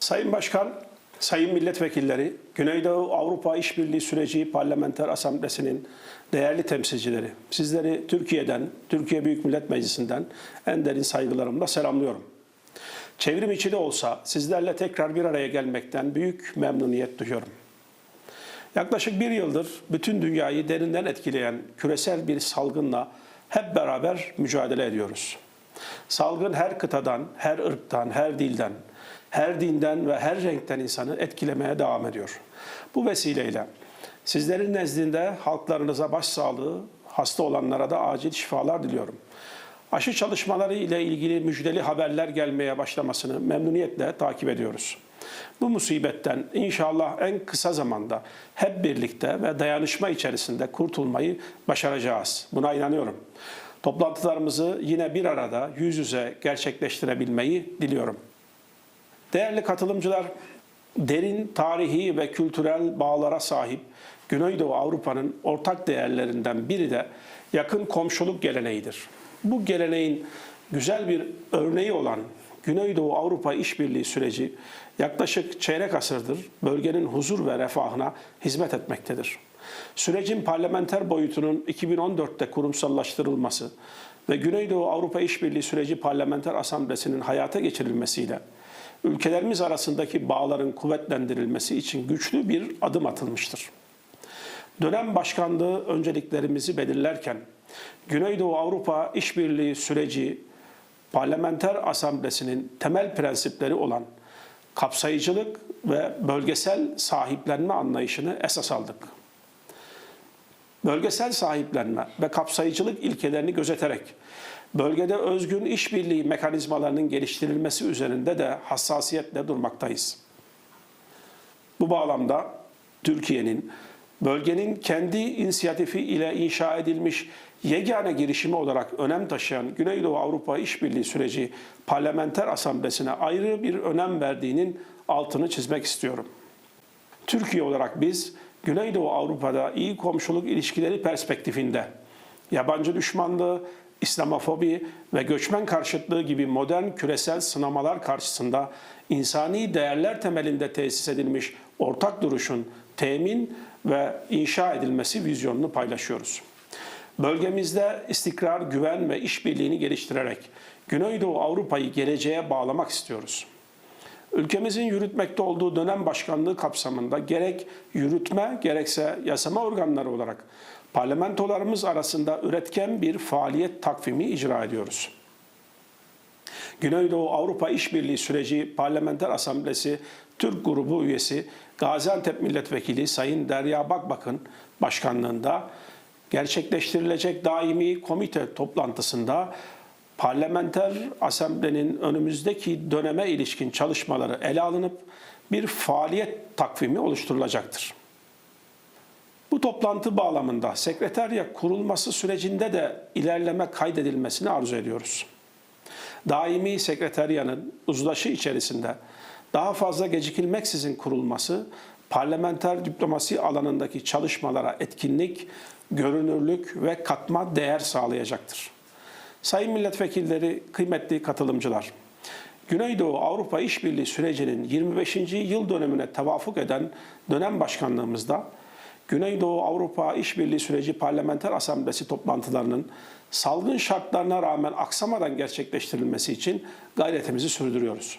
Sayın Başkan, Sayın Milletvekilleri, Güneydoğu Avrupa İşbirliği Süreci Parlamenter Asamblesi'nin değerli temsilcileri, sizleri Türkiye'den, Türkiye Büyük Millet Meclisi'nden en derin saygılarımla selamlıyorum. Çevrim içi de olsa sizlerle tekrar bir araya gelmekten büyük memnuniyet duyuyorum. Yaklaşık bir yıldır bütün dünyayı derinden etkileyen küresel bir salgınla hep beraber mücadele ediyoruz. Salgın her kıtadan, her ırktan, her dilden, her dinden ve her renkten insanı etkilemeye devam ediyor. Bu vesileyle sizlerin nezdinde halklarınıza başsağlığı, hasta olanlara da acil şifalar diliyorum. Aşı çalışmaları ile ilgili müjdeli haberler gelmeye başlamasını memnuniyetle takip ediyoruz. Bu musibetten inşallah en kısa zamanda hep birlikte ve dayanışma içerisinde kurtulmayı başaracağız. Buna inanıyorum. Toplantılarımızı yine bir arada yüz yüze gerçekleştirebilmeyi diliyorum. Değerli katılımcılar, derin tarihi ve kültürel bağlara sahip Güneydoğu Avrupa'nın ortak değerlerinden biri de yakın komşuluk geleneğidir. Bu geleneğin güzel bir örneği olan Güneydoğu Avrupa İşbirliği süreci yaklaşık çeyrek asırdır bölgenin huzur ve refahına hizmet etmektedir. Sürecin parlamenter boyutunun 2014'te kurumsallaştırılması ve Güneydoğu Avrupa İşbirliği süreci parlamenter asamblesinin hayata geçirilmesiyle ülkelerimiz arasındaki bağların kuvvetlendirilmesi için güçlü bir adım atılmıştır. Dönem başkanlığı önceliklerimizi belirlerken Güneydoğu Avrupa İşbirliği süreci parlamenter asamblesinin temel prensipleri olan kapsayıcılık ve bölgesel sahiplenme anlayışını esas aldık. Bölgesel sahiplenme ve kapsayıcılık ilkelerini gözeterek bölgede özgün işbirliği mekanizmalarının geliştirilmesi üzerinde de hassasiyetle durmaktayız. Bu bağlamda Türkiye'nin bölgenin kendi inisiyatifi ile inşa edilmiş yegane girişimi olarak önem taşıyan Güneydoğu Avrupa İşbirliği süreci parlamenter asamblesine ayrı bir önem verdiğinin altını çizmek istiyorum. Türkiye olarak biz Güneydoğu Avrupa'da iyi komşuluk ilişkileri perspektifinde yabancı düşmanlığı, İslamofobi ve göçmen karşıtlığı gibi modern küresel sınamalar karşısında insani değerler temelinde tesis edilmiş ortak duruşun temin ve inşa edilmesi vizyonunu paylaşıyoruz. Bölgemizde istikrar, güven ve işbirliğini geliştirerek Güneydoğu Avrupa'yı geleceğe bağlamak istiyoruz. Ülkemizin yürütmekte olduğu dönem başkanlığı kapsamında gerek yürütme gerekse yasama organları olarak parlamentolarımız arasında üretken bir faaliyet takvimi icra ediyoruz. Güneydoğu Avrupa İşbirliği Süreci Parlamenter Asamblesi Türk Grubu üyesi Gaziantep Milletvekili Sayın Derya Bakbak'ın başkanlığında gerçekleştirilecek daimi komite toplantısında parlamenter asamblenin önümüzdeki döneme ilişkin çalışmaları ele alınıp bir faaliyet takvimi oluşturulacaktır. Bu toplantı bağlamında sekreterya kurulması sürecinde de ilerleme kaydedilmesini arzu ediyoruz. Daimi sekreteryanın uzlaşı içerisinde daha fazla gecikilmeksizin kurulması parlamenter diplomasi alanındaki çalışmalara etkinlik, görünürlük ve katma değer sağlayacaktır. Sayın milletvekilleri, kıymetli katılımcılar, Güneydoğu Avrupa İşbirliği sürecinin 25. yıl dönemine tevafuk eden dönem başkanlığımızda Güneydoğu Avrupa İşbirliği Süreci Parlamenter Asamblesi toplantılarının salgın şartlarına rağmen aksamadan gerçekleştirilmesi için gayretimizi sürdürüyoruz.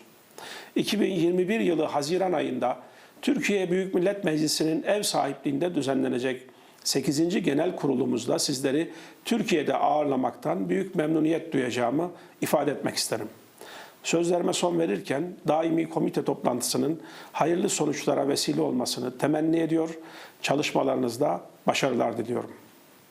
2021 yılı Haziran ayında Türkiye Büyük Millet Meclisi'nin ev sahipliğinde düzenlenecek 8. Genel Kurulumuzda sizleri Türkiye'de ağırlamaktan büyük memnuniyet duyacağımı ifade etmek isterim. Sözlerime son verirken daimi komite toplantısının hayırlı sonuçlara vesile olmasını temenni ediyor, çalışmalarınızda başarılar diliyorum.